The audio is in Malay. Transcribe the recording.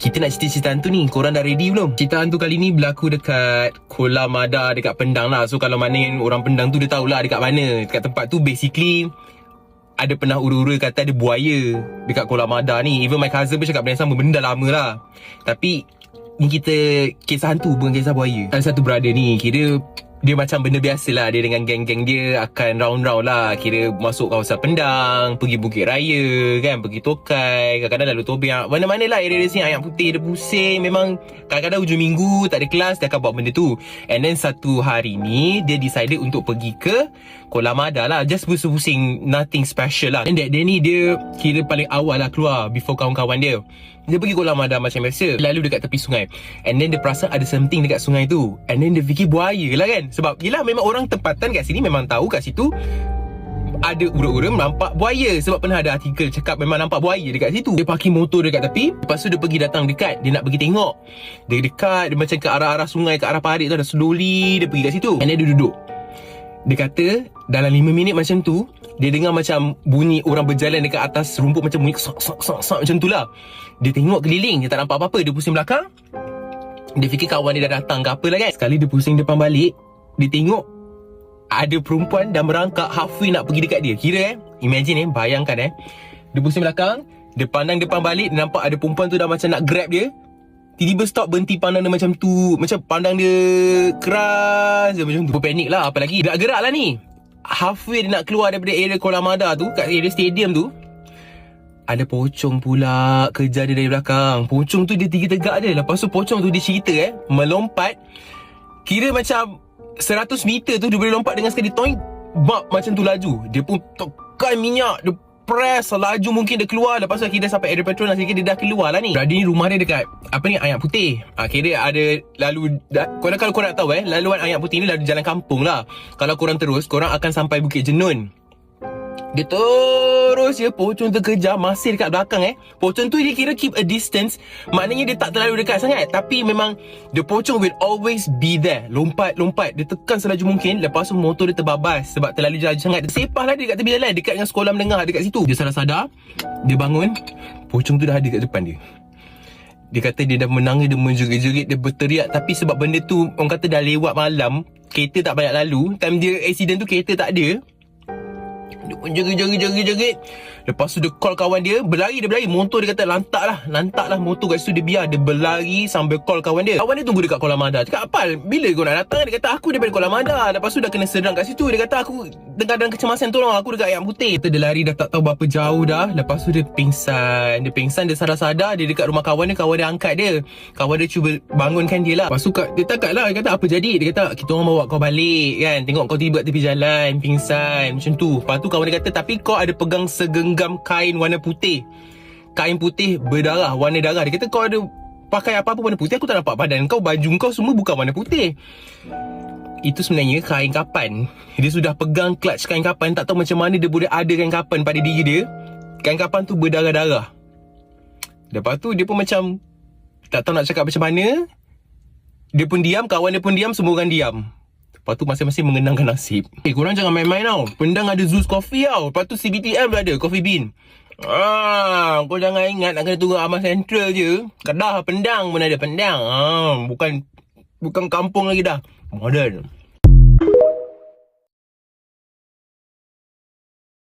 Kita nak cerita-cerita hantu ni Korang dah ready belum? Cerita hantu kali ni berlaku dekat Kolam Ada dekat Pendang lah. So kalau mana orang Pendang tu dia tahulah dekat mana. Dekat tempat tu basically Ada pernah ura-ura kata ada buaya Dekat Kolam Ada ni. Even my cousin pun cakap benda sama Benda dah lama lah. Tapi Ni kita Kisah hantu bukan kisah buaya. Ada satu brother ni Kira dia macam benda biasa lah Dia dengan geng-geng dia Akan round-round lah. Kira masuk kawasan Pendang Pergi Bukit Raya kan Pergi Tokai Kadang-kadang lalu Tobiak. Mana-mana lah area dia sini. Ayam putih dia pusing. Memang Kadang-kadang hujung minggu Tak ada kelas Dia akan buat benda tu. And then satu hari ni Dia decided untuk pergi ke Kolam Ada lah. Just pusing-pusing Nothing special lah. And that day ni dia Kira paling awal lah keluar Before kawan-kawan dia. Dia pergi kolam ada macam biasa Lalu dekat tepi sungai. And then dia perasan ada something dekat sungai tu. And then dia fikir buaya lah kan Sebab yelah memang orang tempatan kat sini Memang tahu kat situ ada ura-ura nampak buaya. Sebab pernah ada artikel cakap memang nampak buaya dekat situ. Dia parking motor dekat tepi Lepas tu dia pergi datang dekat Dia nak pergi tengok. Dia dekat Dia macam ke arah-arah sungai Ke arah parit tu Dah slowly Dia pergi kat situ. And then dia duduk. Dia kata Dalam 5 minit macam tu Dia dengar macam Bunyi orang berjalan dekat atas rumput Macam bunyi sok sok sok sok Macam tu lah Dia tengok keliling Dia tak nampak apa-apa. Dia pusing belakang. Dia fikir kawan dia dah datang ke apa lah kan Sekali dia pusing depan balik Dia tengok ada perempuan dah merangkak halfway nak pergi dekat dia. Kira eh, imagine eh, bayangkan eh. Dia pusing belakang, dia pandang depan balik, dia nampak ada perempuan tu dah macam nak grab dia. Tiba-tiba stop berhenti pandang dia macam tu. Macam pandang dia keras dia macam tu. Dia panik lah, apa lagi. Dia nak gerak lah ni. Halfway dia nak keluar daripada area Kolam Ada tu, kat area stadium tu. Ada pocong pula kejar dia dari belakang. Pocong tu dia tinggi tegak dia. Lepas tu pocong tu dia cerita eh, melompat. Kira macam 100 meter tu dia boleh lompat dengan sekali. Toing bab macam tu laju. Dia pun tekan minyak dia press laju mungkin dia keluar. Lepas tu akhirnya sampai area petrol sikit dia dah keluar lah ni. Berada ni rumah dia dekat apa ni ayam putih. Ha, kira ada lalu da, korang kalau korang tahu eh laluan ayam putih ni lalu jalan kampung lah. Kalau korang terus korang akan sampai Bukit Jenun dia terus ya Pocong terkejar Masih dekat belakang eh. Pocong tu dia kira keep a distance. Maknanya dia tak terlalu dekat sangat. Tapi memang The pocong will always be there. Lompat-lompat Dia tekan selaju mungkin. Lepas tu motor dia terbabas Sebab terlalu laju sangat. Dia sepah lah dia dekat tepi jalan. Dekat dengan sekolah menengah Dekat situ. Dia sadar-sadar Dia bangun. Pocong tu dah ada kat depan dia. Dia kata dia dah menangis Dia menjerit-jerit Dia berteriak. Tapi sebab benda tu Orang kata dah lewat malam Kereta tak banyak lalu. Time dia accident tu Kereta tak ada dia pun jerit-jerit-jerit Lepas tu dia call kawan dia Berlari dia berlari. Motor dia kata lantak lah Lantak lah motor kat situ Dia biar. Dia berlari Sambil call kawan dia. Kawan dia tunggu dekat kolam ada Cakap apa Bila kau nak datang? Dia kata aku daripada kolam ada Lepas tu dah kena serang kat situ. Dia kata aku Dengar dalam kecemasan Tolong aku dekat ayam putih. Kata dia lari dah tak tahu berapa jauh dah. Lepas tu dia pingsan. Dia pingsan Dia sadar-sadar Dia dekat rumah kawan dia Kawan dia angkat dia. Kawan dia cuba bangunkan dia lah. Lepas tu dia takat lah Dia kata apa jadi? Dia kata kita orang bawa kau balik kan? Tengok kau tiba tepi jalan Pingsan. Macam tu. Lepas tu kawan dia kata Tapi kau ada pegang segenggam kain warna putih. Kain putih berdarah Warna darah. Dia kata kau ada Pakai apa-apa warna putih Aku tak nampak badan kau. Baju kau semua bukan warna putih. Itu sebenarnya kain kapan. Dia sudah pegang clutch kain kapan. Tak tahu macam mana dia boleh ada kain kapan pada diri dia. Kain kapan tu berdarah-darah. Lepas tu dia pun macam Tak tahu nak cakap macam mana. Dia pun diam, kawan dia pun diam Semua orang diam Lepas tu masing-masing mengenangkan nasib Eh korang jangan main-main tau Pendang ada Zeus Coffee tau Lepas tu CBTM ada Coffee Bean Ah, kau jangan ingat nak kena tunggu Amal Central je. Kedah Pendang pun ada Pendang. Ah, bukan bukan kampung lagi dah. Modern.